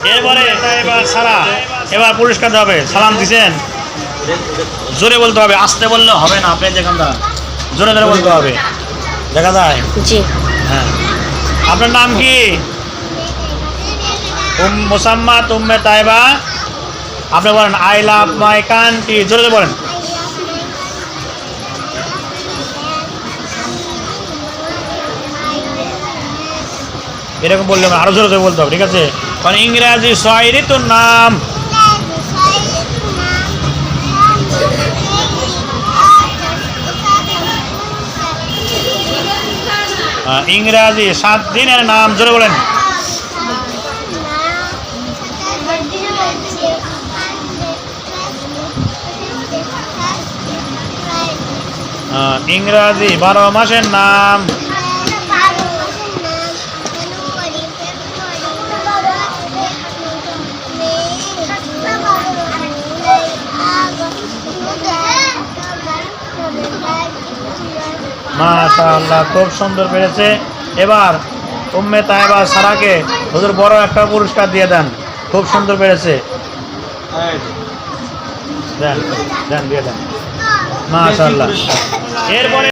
এরপরে এবার সারা এবার পুরস্কার দেওয়া হবে। সালাম দিছেন? জোরে বলতে হবে আসতে বললে হবে না আপনি যেখান দা জোরে জোরে বলতে হবে। দেখা যায়? জি। হ্যাঁ। আপনার নাম কি? উম মোসাম্মাত উম্মে তাইবা। আপনি বলেন আই লাভ মাই কান্ট্রি জোরে জোরে বলেন। এরকম বললে আরও জোরে জোরে বলতে হবে ঠিক আছে? কারণ ইংরাজি শয়েরই তোর নাম ইংরাজি সাত দিনের নাম, জোরে বলেন। ইংরাজি বারো মাসের নাম। মাশাআল্লাহ খুব সুন্দর পেরেছে। এবার উম্মে তাইবা সারাকে হুজুর বড় একটা পুরস্কার দিয়ে দেন। খুব সুন্দর পেরেছে। দেন দেন দিয়ে দেন। মাশাআল্লাহ। এরপরে